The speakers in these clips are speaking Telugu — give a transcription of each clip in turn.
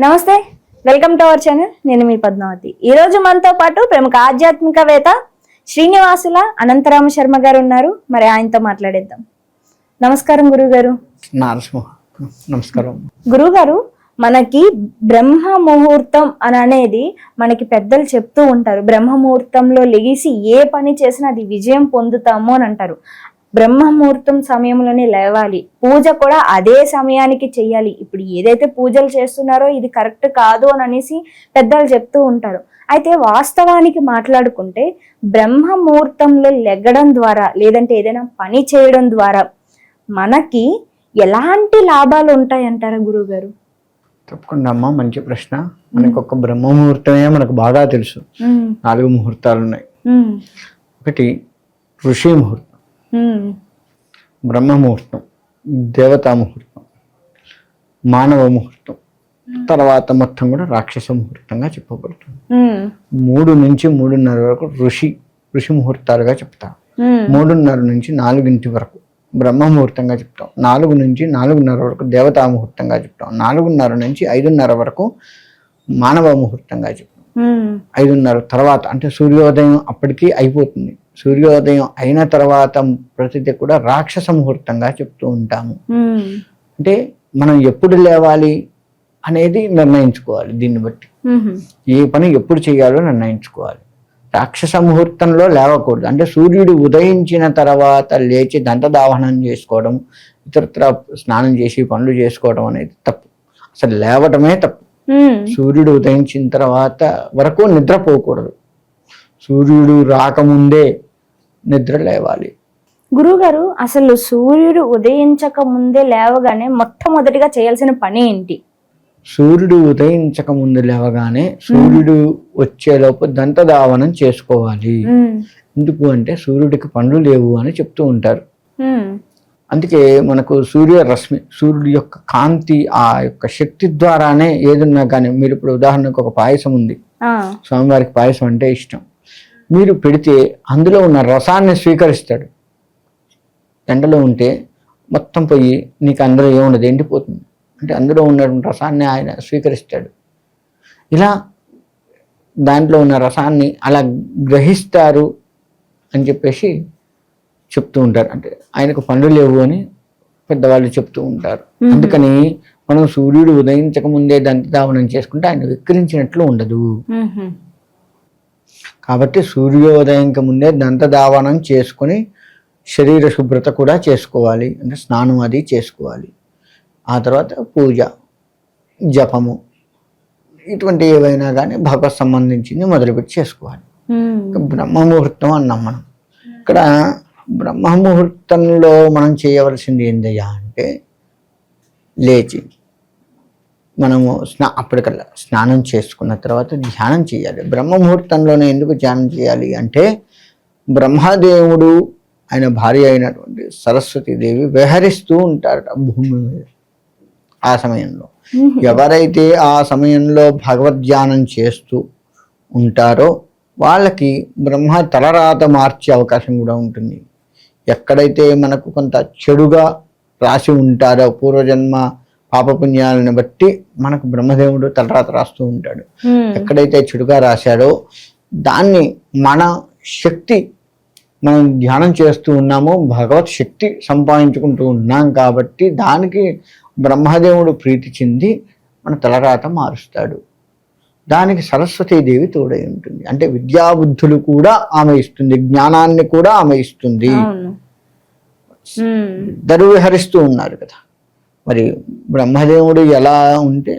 నమస్తే వెల్కమ్ టు అవర్ ఛానల్. నేను మీ పద్మావతి. ఈ రోజు మనతో పాటు ప్రముఖ ఆధ్యాత్మికవేత్త శ్రీనివాసుల అనంతరామ శర్మ గారు ఉన్నారు. మరి ఆయనతో మాట్లాడేద్దాం. నమస్కారం గురువు గారు నమస్కారం. గురువు గారు మనకి బ్రహ్మ ముహూర్తం అని అనేది మనకి పెద్దలు చెప్తూ ఉంటారు. బ్రహ్మ ముహూర్తంలో లెగిసి ఏ పని చేసినా అది విజయం పొందుతాము అని అంటారు. బ్రహ్మ ముహూర్తం సమయంలోనే లేవాలి. పూజ కూడా అదే సమయానికి చెయ్యాలి. ఇప్పుడు ఏదైతే పూజలు చేస్తున్నారో ఇది కరెక్ట్ కాదు అని అనేసి పెద్దలు చెప్తూ ఉంటారు. అయితే వాస్తవానికి మాట్లాడుకుంటే బ్రహ్మ ముహూర్తంలో లెగ్గడం ద్వారా లేదంటే ఏదైనా పని చేయడం ద్వారా మనకి ఎలాంటి లాభాలు ఉంటాయి అంటారా గురువు గారు తప్పకుండా అమ్మ మంచి ప్రశ్న. మనకు ఒక బ్రహ్మ ముహూర్తమే మనకు బాగా తెలుసు. నాలుగు ముహూర్తాలు ఉన్నాయి. ఒకటి ఋషి ముహూర్తం. బ్రహ్మ ముహూర్తం దేవతా ముహూర్తం మానవ ముహూర్తం తర్వాత మొత్తం కూడా రాక్షస ముహూర్తంగా చెప్పబడుతుంది మూడు నుంచి మూడున్నర వరకు ఋషి ఋషి ముహూర్తాలుగా చెప్తాం. మూడున్నర నుంచి నాలుగింటి వరకు బ్రహ్మ ముహూర్తంగా చెప్తాం. నాలుగు నుంచి నాలుగున్నర వరకు దేవతా ముహూర్తంగా చెప్తాం. నాలుగున్నర నుంచి ఐదున్నర వరకు మానవ ముహూర్తంగా చెప్తాం ఐదున్నర తర్వాత అంటే సూర్యోదయం అప్పటికి అయిపోతుంది. సూర్యోదయం అయిన తర్వాత ప్రతిదీ కూడా రాక్షస ముహూర్తంగా చెప్తూ ఉంటాము. అంటే మనం ఎప్పుడు లేవాలి అనేది నిర్ణయించుకోవాలి దీన్ని బట్టి. ఏ పని ఎప్పుడు చేయాలో నిర్ణయించుకోవాలి. రాక్షస ముహూర్తంలో లేవకూడదు. అంటే సూర్యుడు ఉదయించిన తర్వాత లేచి దంతదావనం చేసుకోవడం ఇతరత్ర స్నానం చేసి పనులు చేసుకోవడం అనేది తప్పు. అసలు లేవటమే తప్పు. సూర్యుడు ఉదయించిన తర్వాత వరకు నిద్రపోకూడదు. సూర్యుడు రాకముందే నిద్ర లేవాలి. గురువు గారు అసలు సూర్యుడు ఉదయించక ముందే లేవగానే మొట్టమొదటిగా చేయాల్సిన పని ఏంటి? సూర్యుడు ఉదయించక ముందు లేవగానే సూర్యుడు వచ్చేలోపు దంతధావనం చేసుకోవాలి. ఎందుకు అంటే సూర్యుడికి పండ్లు లేవు అని చెప్తూ ఉంటారు. అందుకే మనకు సూర్య రశ్మి సూర్యుడి యొక్క కాంతి ఆ యొక్క శక్తి ద్వారానే ఏదున్నా కానీ మీరు ఇప్పుడు ఉదాహరణకు ఒక పాయసం ఉంది. స్వామివారికి పాయసం అంటే ఇష్టం. మీరు పెడితే అందులో ఉన్న రసాన్ని స్వీకరిస్తాడు. ఎండలో ఉంటే మొత్తం పోయి నీకు అందులో ఏముండదు ఎండిపోతుంది. అంటే అందులో ఉన్న రసాన్ని ఆయన స్వీకరిస్తాడు. ఇలా దాంట్లో ఉన్న రసాన్ని అలా గ్రహిస్తారు అని చెప్పేసి చెప్తూ ఉంటారు. అంటే ఆయనకు పనులు లేవు అని పెద్దవాళ్ళు చెప్తూ ఉంటారు. అందుకని మనం సూర్యుడు ఉదయించక ముందే దంతధావనం చేసుకుంటే ఆయన విక్రించినట్లు ఉండదు. కాబట్టి సూర్యోదయంకి ముందే దంతధావనం చేసుకొని శరీర శుభ్రత కూడా చేసుకోవాలి. అంటే స్నానం అది చేసుకోవాలి. ఆ తర్వాత పూజ జపము ఇటువంటి ఏవైనా కానీ భగవత్ సంబంధించింది మొదలుపెట్టి చేసుకోవాలి. ఉమ్, ఇక బ్రహ్మ ముహూర్తం అన్నాం మనం. ఇక్కడ బ్రహ్మ ముహూర్తంలో మనం చేయవలసింది ఏందయ్యా అంటే లేచి మనము స్నా అప్పటికల్లా స్నానం చేసుకున్న తర్వాత ధ్యానం చేయాలి. బ్రహ్మ ముహూర్తంలోనే ఎందుకు ధ్యానం చేయాలి అంటే బ్రహ్మదేవుడు ఆయన భార్య అయినటువంటి సరస్వతీదేవి విహరిస్తూ ఉంటారట భూమి మీద ఆ సమయంలో. ఎవరైతే ఆ సమయంలో భగవద్ధ్యానం చేస్తూ ఉంటారో వాళ్ళకి బ్రహ్మ తలరాత మార్చే అవకాశం కూడా ఉంటుంది. ఎక్కడైతే మనకు కొంత చెడుగా రాసి ఉంటారో పూర్వజన్మ పాపపుణ్యాలను బట్టి మనకు బ్రహ్మదేవుడు తలరాత రాస్తూ ఉంటాడు. ఎక్కడైతే చెడుగా రాశాడో దాన్ని మన శక్తి మనం ధ్యానం చేస్తూ ఉన్నామో భగవత్ శక్తి సంపాదించుకుంటూ ఉన్నాం కాబట్టి దానికి బ్రహ్మదేవుడు ప్రీతి చెంది మన తలరాత మారుస్తాడు. దానికి సరస్వతీదేవి తోడై ఉంటుంది. అంటే విద్యాబుద్ధులు కూడా ఆమె ఇస్తుంది. జ్ఞానాన్ని కూడా ఆమె ఇస్తుంది. ఇద్దరు విహరిస్తూ ఉన్నారు కదా. మరి బ్రహ్మదేవుడు ఎలా ఉంటే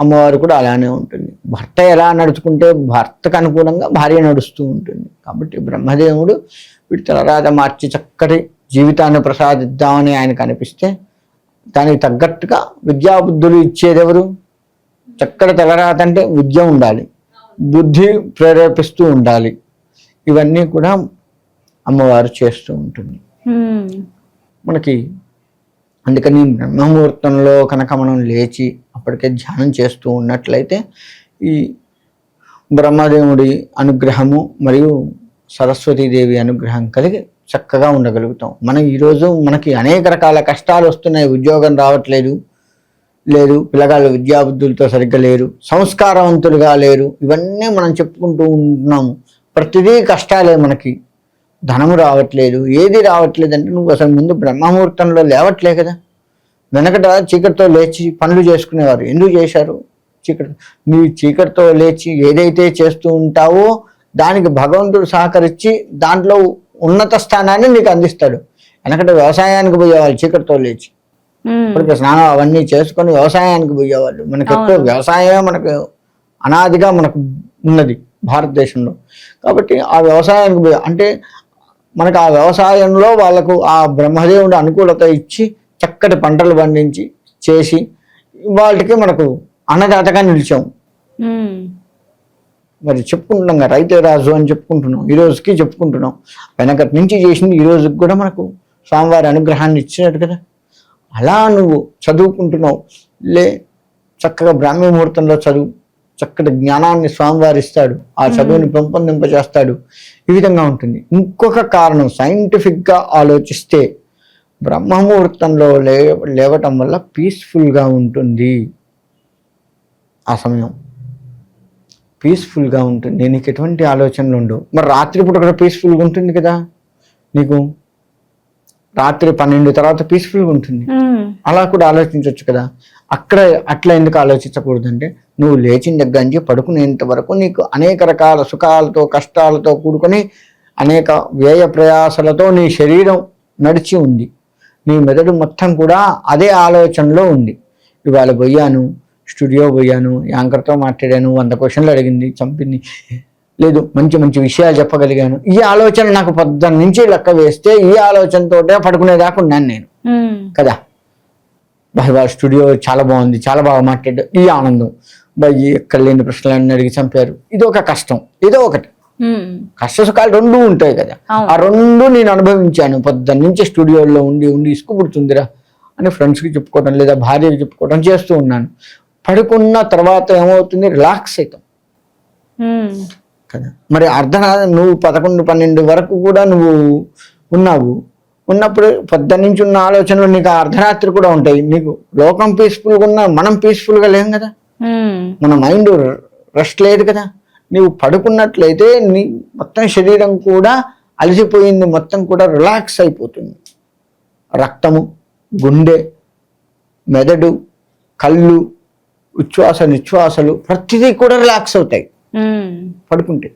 అమ్మవారు కూడా అలానే ఉంటుంది. భర్త ఎలా నడుచుకుంటే భర్తకు అనుకూలంగా భార్య నడుస్తూ ఉంటుంది. కాబట్టి బ్రహ్మదేవుడు వీటి తలరాత మార్చి చక్కటి జీవితాన్ని ప్రసాదిద్దామని ఆయనకు అనిపిస్తే దానికి తగ్గట్టుగా విద్యాబుద్ధులు ఇచ్చేది ఎవరు? చక్కటి తలరాత అంటే విద్య ఉండాలి. బుద్ధి ప్రేరేపిస్తూ ఉండాలి. ఇవన్నీ కూడా అమ్మవారు చేస్తూ ఉంటుంది. మనకి అందుకని బ్రహ్మముహూర్తంలో కనుక మనం లేచి అప్పటికే ధ్యానం చేస్తూ ఉన్నట్లయితే ఈ బ్రహ్మదేవుడి అనుగ్రహము మరియు సరస్వతీదేవి అనుగ్రహం కలిగి చక్కగా ఉండగలుగుతాం. మనం ఈరోజు మనకి అనేక రకాల కష్టాలు వస్తున్నాయి. ఉద్యోగం రావట్లేదు లేదు పిల్లగాళ్ళు విద్యాబుద్ధులతో సరిగ్గా లేరు సంస్కారవంతులుగా లేరు. ఇవన్నీ మనం చెప్పుకుంటూ ఉంటున్నాము. ప్రతిదీ కష్టాలే మనకి. ధనము రావట్లేదు ఏది రావట్లేదు అంటే నువ్వు అసలు ముందు బ్రహ్మముహూర్తంలో లేవట్లే కదా. వెనకట చీకటితో లేచి పనులు చేసుకునేవారు. ఎందుకు చేశారు? చీకటి నీ చీకటితో లేచి ఏదైతే చేస్తూ ఉంటావో దానికి భగవంతుడు సహకరించి దాంట్లో ఉన్నత స్థానాన్ని నీకు అందిస్తాడు. వెనకట వ్యవసాయానికి పోయేవాళ్ళు చీకటితో లేచి. ఇప్పటికి స్నానం అవన్నీ చేసుకొని వ్యవసాయానికి పోయేవాళ్ళు. మనకి ఎక్కువ వ్యవసాయమే మనకు అనాదిగా మనకు ఉన్నది భారతదేశంలో. కాబట్టి ఆ వ్యవసాయానికి పోయే అంటే మనకు ఆ వ్యవసాయంలో వాళ్ళకు ఆ బ్రహ్మదేవుడు అనుకూలత ఇచ్చి చక్కటి పంటలు పండించి చేసి వాళ్ళకి మనకు అన్నదాతగా నిలిచాం. మరి చెప్పుకుంటున్నాం కదా రైతే రాజు అని చెప్పుకుంటున్నాం ఈ రోజుకి చెప్పుకుంటున్నాం. వెనకటి నుంచి చేసింది ఈ రోజుకి కూడా మనకు స్వామివారి అనుగ్రహాన్ని ఇచ్చినట్టు కదా. అలా నువ్వు చదువుకుంటున్నావు. లే చక్కగా బ్రాహ్మీ ముహూర్తంలో చదువు చక్కటి జ్ఞానాన్ని స్వామివారు ఇస్తాడు ఆ చదువుని పెంపొందింపజేస్తాడు. ఈ విధంగా ఉంటుంది. ఇంకొక కారణం సైంటిఫిక్గా ఆలోచిస్తే బ్రహ్మముహూర్తంలో లే లేవటం వల్ల పీస్ఫుల్గా ఉంటుంది. ఆ సమయం. పీస్ఫుల్గా ఉంటుంది. నీకు ఎటువంటి ఆలోచనలు ఉండవు. మరి రాత్రిపూట కూడా పీస్ఫుల్గా ఉంటుంది కదా నీకు? రాత్రి పన్నెండు తర్వాత పీస్ఫుల్గా ఉంటుంది. అలా కూడా ఆలోచించవచ్చు కదా. అక్కడ అట్లా ఎందుకు ఆలోచించకూడదంటే నువ్వు లేచిన దగ్గర నుంచి పడుకునేంత వరకు నీకు అనేక రకాల సుఖాలతో కష్టాలతో కూడుకొని అనేక వ్యయ ప్రయాసలతో నీ శరీరం నడిచి ఉంది. నీ మెదడు మొత్తం కూడా అదే ఆలోచనలో ఉంది. ఇవాళ పోయాను స్టూడియో పోయాను యాంకర్తో మాట్లాడాను వంద క్వశ్చన్లు అడిగింది చంపింది. లేదు మంచి మంచి విషయాలు చెప్పగలిగాను. ఈ ఆలోచన నాకు పొద్దున్న నుంచి లెక్క వేస్తే ఈ ఆలోచనతోటే పడుకునేదాకా ఉన్నాను నేను. కదా. బాయ్ వాళ్ళ స్టూడియో చాలా బాగుంది చాలా బాగా మాట్లాడారు ఈ ఆనందం. బాయ్ ఎక్కడ లేని ప్రశ్నలన్నీ అడిగి చంపారు. ఇది ఒక కష్టం. ఇదో ఒకటి. కష్ట సుఖాలు రెండు ఉంటాయి కదా. ఆ రెండు నేను అనుభవించాను. పొద్దున్న నుంచి స్టూడియోలో ఉండి ఉండి ఇసుకు పుడుతుందిరా అని ఫ్రెండ్స్కి చెప్పుకోవడం లేదా భార్యకి చెప్పుకోవడం చేస్తూ ఉన్నాను. పడుకున్న తర్వాత ఏమవుతుంది? రిలాక్స్ అవుతాం కదా. మరి అర్ధరాత్రి నువ్వు పదకొండు పన్నెండు వరకు కూడా నువ్వు ఉన్నావు. ఉన్నప్పుడు పొద్దున్న నుంచి ఉన్న ఆలోచనలు నీకు అర్ధరాత్రి కూడా ఉంటాయి. నీకు లోకం పీస్ఫుల్గా ఉన్నా మనం పీస్ఫుల్గా లేం కదా. మన మైండ్ రెస్ట్ లేదు కదా. నీవు పడుకున్నట్లయితే నీ మొత్తం శరీరం కూడా అలసిపోయింది. మొత్తం కూడా రిలాక్స్ అయిపోతుంది. రక్తము గుండె మెదడు కళ్ళు ఉచ్ఛ్వాస నిశ్వాసలు ప్రతిదీ కూడా రిలాక్స్ అవుతాయి. పడుకుంటే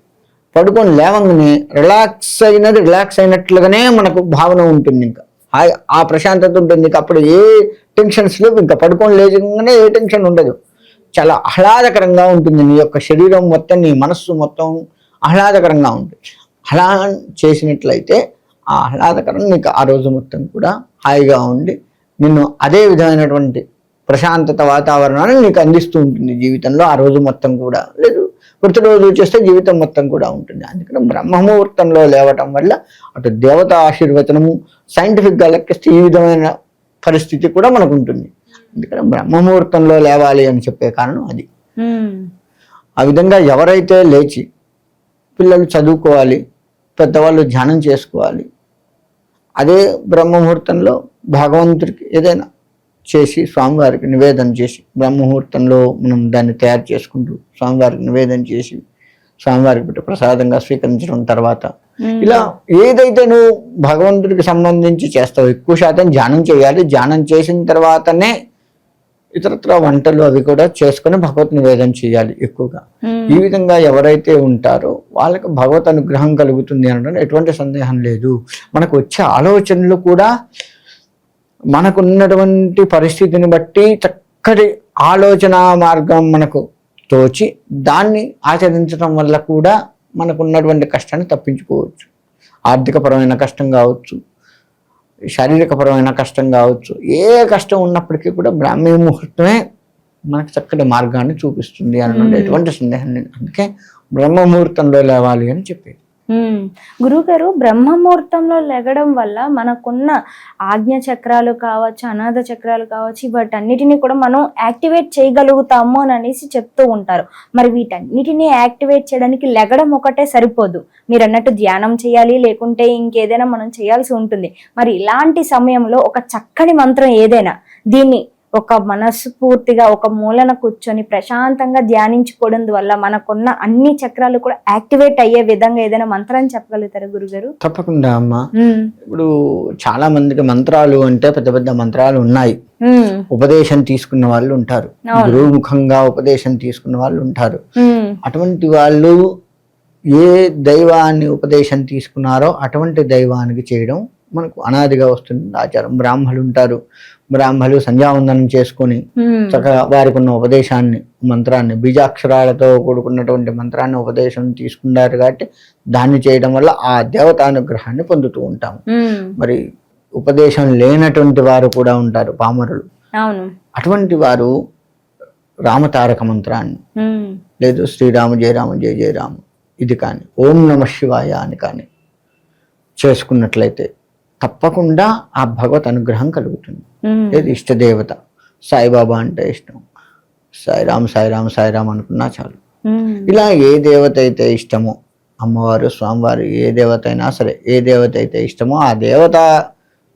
పడుకొని లేవంగానే రిలాక్స్ అయినది రిలాక్స్ అయినట్లుగానే మనకు భావన ఉంటుంది ఇంకా. ఆ- ఆ ప్రశాంతత ఉంటుంది ఇంకా. అప్పుడు ఏ టెన్షన్స్ లేవు. ఇంకా పడుకొని లేచగానే ఏ టెన్షన్ ఉండదు. చాలా ఆహ్లాదకరంగా ఉంటుంది నీ యొక్క శరీరం మొత్తం నీ మనస్సు మొత్తం ఆహ్లాదకరంగా ఉంటుంది. అలా చేసినట్లయితే ఆ ఆహ్లాదకరం నీకు ఆ రోజు మొత్తం కూడా హాయిగా ఉండి నిన్ను అదే విధమైనటువంటి ప్రశాంతత వాతావరణాన్ని నీకు అందిస్తూ ఉంటుంది జీవితంలో. ఆ రోజు మొత్తం కూడా లేదు. ప్రతిరోజు చేస్తే జీవితం మొత్తం కూడా ఉంటుంది. అందుకని బ్రహ్మముహూర్తంలో లేవటం వల్ల అటు దేవత ఆశీర్వచనము సైంటిఫిక్గా లెక్కిస్తే ఈ విధమైన పరిస్థితి కూడా మనకు ఉంటుంది అందుకని బ్రహ్మముహూర్తంలో లేవాలి అని చెప్పే కారణం అది. ఆ విధంగా ఎవరైతే లేచి పిల్లలు చదువుకోవాలి పెద్దవాళ్ళు ధ్యానం చేసుకోవాలి అదే బ్రహ్మముహూర్తంలో భగవంతుడికి ఏదైనా చేసి స్వామివారికి నివేదన చేసి బ్రహ్మముహూర్తంలో మనం దాన్ని తయారు చేసుకుంటూ స్వామివారికి నివేదన చేసి స్వామివారికి పెట్టి ప్రసాదంగా స్వీకరించడం తర్వాత ఇలా ఏదైతే నువ్వు భగవంతుడికి సంబంధించి చేస్తావు ఎక్కువ శాతం ధ్యానం చేయాలి. ధ్యానం చేసిన తర్వాతనే ఇతరత్ర వంటలు అవి కూడా చేసుకొని భగవత్ నివేదన చేయాలి ఎక్కువగా. ఈ విధంగా ఎవరైతే ఉంటారో వాళ్ళకి భగవత్ అనుగ్రహం కలుగుతుంది అనడం ఎటువంటి సందేహం లేదు. మనకు వచ్చే ఆలోచనలు కూడా మనకున్నటువంటి పరిస్థితిని బట్టి చక్కటి ఆలోచన మార్గం మనకు తోచి దాన్ని ఆచరించడం వల్ల కూడా మనకున్నటువంటి కష్టాన్ని తప్పించుకోవచ్చు. ఆర్థికపరమైన కష్టం కావచ్చు శారీరకపరమైన కష్టం కావచ్చు ఏ కష్టం ఉన్నప్పటికీ కూడా బ్రాహ్మీ ముహూర్తమే మనకు చక్కటి మార్గాన్ని చూపిస్తుంది అనడం ఎటువంటి సందేహం లేదు. అందుకే బ్రహ్మ ముహూర్తంలో లేవాలి అని చెప్పేది. గురువుగారు బ్రహ్మముహూర్తంలో లెగడం వల్ల మనకున్న ఆజ్ఞ చక్రాలు కావచ్చు అనాథ చక్రాలు కావచ్చు వాటన్నిటిని కూడా మనం యాక్టివేట్ చేయగలుగుతాము అని అనేసి చెప్తూ ఉంటారు. మరి వీటన్నిటిని యాక్టివేట్ చేయడానికి లెగడం ఒకటే సరిపోదు. మీరు అన్నట్టు ధ్యానం చేయాలి లేకుంటే ఇంకేదైనా మనం చేయాల్సి ఉంటుంది. మరి ఇలాంటి సమయంలో ఒక చక్కని మంత్రం ఏదైనా దీన్ని ఒక మనస్ఫూర్తిగా ఒక మూలన కూర్చొని ప్రశాంతంగా ధ్యానించుకోవడం వల్ల మనకున్న అన్ని చక్రాలు కూడా యాక్టివేట్ అయ్యే విధంగా ఏదైనా మంత్రాన్ని చెప్పగలుగుతారా గురుగారు? తప్పకుండా అమ్మ. ఇప్పుడు చాలా మందికి మంత్రాలు అంటే పెద్ద పెద్ద మంత్రాలు ఉన్నాయి. ఉపదేశం తీసుకున్న వాళ్ళు ఉంటారు. గురుముఖంగా ఉపదేశం తీసుకున్న వాళ్ళు ఉంటారు. అటువంటి వాళ్ళు ఏ దైవాన్ని ఉపదేశం తీసుకున్నారో అటువంటి దైవానికి చేయడం మనకు అనాదిగా వస్తుంది. ఆచారం. బ్రాహ్మలు ఉంటారు. బ్రాహ్మలు సంధ్యావందనం చేసుకొని చక్కగా వారికి ఉన్న ఉపదేశాన్ని మంత్రాన్ని బీజాక్షరాలతో కూడుకున్నటువంటి మంత్రాన్ని ఉపదేశం తీసుకున్నారు కాబట్టి దాన్ని చేయడం వల్ల ఆ దేవతానుగ్రహాన్ని పొందుతూ ఉంటాము. మరి ఉపదేశం లేనటువంటి వారు కూడా ఉంటారు పామరులు. అటువంటి వారు రామతారక మంత్రాన్ని లేదు శ్రీరామ జయరామ జయ జయరామ ఇది కానీ ఓం నమ శివాయ అని కానీ చేసుకున్నట్లయితే తప్పకుండా ఆ భగవత్ అనుగ్రహం కలుగుతుంది. లేదు ఇష్టదేవత. సాయిబాబా అంటే ఇష్టం. సాయిరామ్ సాయిరామ్ సాయిరామ్ అనుకున్నా చాలు. ఇలా ఏ దేవత అయితే ఇష్టమో అమ్మవారు స్వామివారు ఏ దేవత అయినా సరే ఏ దేవత అయితే ఇష్టమో ఆ దేవత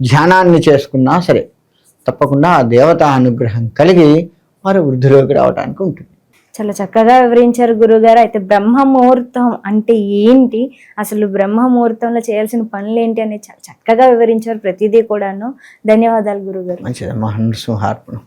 ధ్యానాన్ని చేసుకున్నా సరే తప్పకుండా ఆ దేవత అనుగ్రహం కలిగి వారు వృద్ధిలోకి రావడానికి ఉంటుంది. చాలా చక్కగా వివరించారు గురుగారు. అయితే బ్రహ్మ ముహూర్తం అంటే ఏంటి? అసలు బ్రహ్మ ముహూర్తంలో చేయాల్సిన పనులు ఏంటి అనేది చాలా చక్కగా వివరించారు ప్రతిదీ కూడాను. ధన్యవాదాలు గురుగారు. మంచిదమ్మా నృసింహార్పణం